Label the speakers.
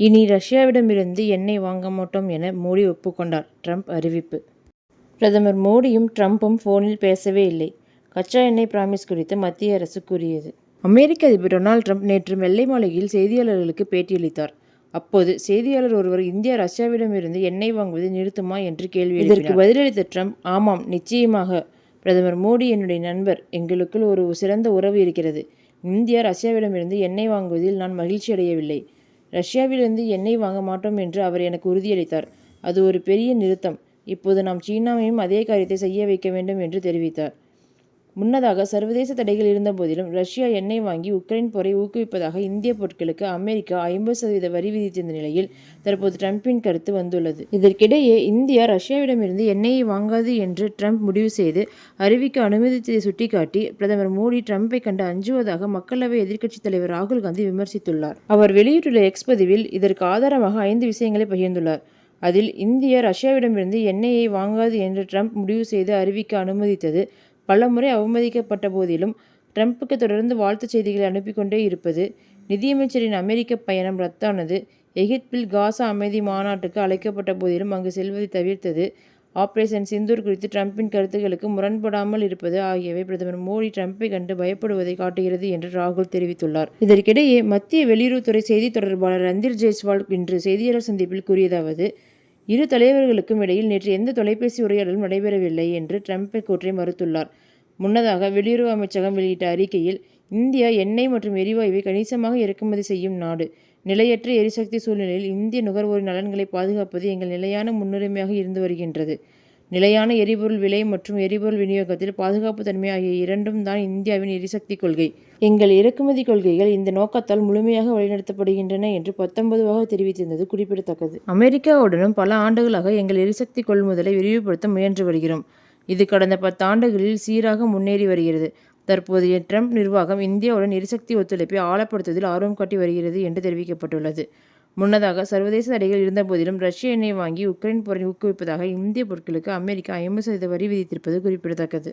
Speaker 1: இனி ரஷ்யாவிடமிருந்து எண்ணெய் வாங்க மாட்டோம் என மோடி ஒப்புக்கொண்டார். ட்ரம்ப் அறிவிப்பு. பிரதமர் மோடியும் ட்ரம்ப்பும் போனில் பேசவே இல்லை. கச்சா எண்ணெய் பிராமிஸ் குறித்து மத்திய அரசு கூறியது. அமெரிக்க அதிபர் டொனால்ட் ட்ரம்ப் நேற்று வெள்ளை மாளிகையில் செய்தியாளர்களுக்கு பேட்டியளித்தார். அப்போது செய்தியாளர் ஒருவர் இந்தியா ரஷ்யாவிடமிருந்து எண்ணெய் வாங்குவதை நிறுத்துமா? என்று கேள்வி இதற்கு பதிலளித்த ட்ரம்ப் ஆமாம் நிச்சயமாக. பிரதமர் மோடி என்னுடைய நண்பர். எங்களுக்குள் ஒரு சிறந்த உறவு இருக்கிறது. இந்தியா ரஷ்யாவிடமிருந்து எண்ணெய் வாங்குவதில் நான் மகிழ்ச்சி அடையவில்லை ரஷ்யாவிலிருந்து எண்ணெய் வாங்க மாட்டோம் என்று அவர் எனக்கு உறுதியளித்தார். அது ஒரு பெரிய நிறுத்தம். இப்போது நாம் சீனாவையும் அதே காரியத்தை செய்ய வைக்க வேண்டும் என்று தெரிவித்தார். முன்னதாக சர்வதேச தடைகள் இருந்தபோதிலும் ரஷ்யா எண்ணெய் வாங்கி உக்ரைன் போரை ஊக்குவிப்பதாக இந்திய பொருட்களுக்கு அமெரிக்கா ஐம்பது சதவீத வரி விதித்திருந்த நிலையில் தற்போது டிரம்பின் கருத்து வந்துள்ளது. இதற்கிடையே இந்தியா ரஷ்யாவிடமிருந்து எண்ணெயை வாங்காது என்று டிரம்ப் முடிவு செய்து அறிவிக்க அனுமதித்ததை சுட்டிக்காட்டி பிரதமர் மோடி டிரம்பை கண்டு அஞ்சுவதாக மக்களவை எதிர்க்கட்சித் தலைவர் ராகுல் காந்தி விமர்சித்துள்ளார். அவர் வெளியிட்டுள்ள எக்ஸ் பதிவில் இதற்கு ஆதாரமாக ஐந்து விஷயங்களை பகிர்ந்துள்ளார். அதில் இந்தியா ரஷ்யாவிடமிருந்து எண்ணெயை வாங்காது என்று டிரம்ப் முடிவு செய்து அறிவிக்க அனுமதித்தது பலமுறை அவமதிக்கப்பட்ட போதிலும் ட்ரம்ப்புக்கு தொடர்ந்து வாழ்த்துச் செய்திகளை அனுப்பி கொண்டே இருப்பது நிதியமைச்சரின் அமெரிக்க பயணம் ரத்தானது. எகிப்தில் காசா அமைதி மாநாட்டுக்கு அழைக்கப்பட்ட போதிலும் அங்கு செல்வதை தவிர்த்தது. ஆபரேஷன் சிந்தூர் குறித்து ட்ரம்பின் கருத்துக்களுக்கு முரண்படாமல் இருப்பது ஆகியவை பிரதமர் மோடி ட்ரம்பை கண்டு பயப்படுவதை காட்டுகிறது என்று ராகுல் தெரிவித்துள்ளார். இதற்கிடையே மத்திய வெளியுறவுத்துறை செய்தி தொடர்பாளர் ரந்தீர் ஜெய்ஸ்வால் இன்று செய்தியாளர் சந்திப்பில் கூறியதாவது இரு தலைவர்களுக்கும் இடையில் நேற்று எந்த தொலைபேசி உரையாடலும் நடைபெறவில்லை என்று டிரம்ப் கூற்றை மறுத்துள்ளார். முன்னதாக வெளியுறவு அமைச்சகம் வெளியிட்ட அறிக்கையில் இந்தியா எண்ணெய் மற்றும் எரிவாயுவை கணிசமாக இறக்குமதி செய்யும் நாடு. நிலையற்ற எரிசக்தி சூழ்நிலையில் இந்திய நுகர்வோரின் நலன்களை பாதுகாப்பது எங்கள் நிலையான முன்னுரிமையாக இருந்து வருகின்றது. நிலையான எரிபொருள் விலை மற்றும் எரிபொருள் விநியோகத்தில் பாதுகாப்பு தன்மை ஆகிய இரண்டும் தான் இந்தியாவின் எரிசக்தி கொள்கை. எங்கள் இறக்குமதி கொள்கைகள் இந்த நோக்கத்தால் முழுமையாக வழிநடத்தப்படுகின்றன என்று பத்தொன்பதுவாக தெரிவித்திருந்தது குறிப்பிடத்தக்கது. அமெரிக்காவுடனும் பல ஆண்டுகளாக எங்கள் எரிசக்தி கொள்முதலை விரிவுபடுத்த முயன்று வருகிறோம். இது கடந்த பத்தாண்டுகளில் சீராக முன்னேறி வருகிறது. தற்போதைய ட்ரம்ப் நிர்வாகம் இந்தியாவுடன் எரிசக்தி ஒத்துழைப்பை ஆழப்படுத்துவதில் ஆர்வம் காட்டி வருகிறது என்று தெரிவிக்கப்பட்டுள்ளது. முன்னதாக சர்வதேச தடைகள் இருந்தபோதிலும் ரஷ்ய எண்ணெய் வாங்கி உக்ரைன் போரை ஊக்குவிப்பதாக இந்திய பொருட்களுக்கு அமெரிக்கா ஐம்பது சதவீத வரி விதித்திருப்பது குறிப்பிடத்தக்கது.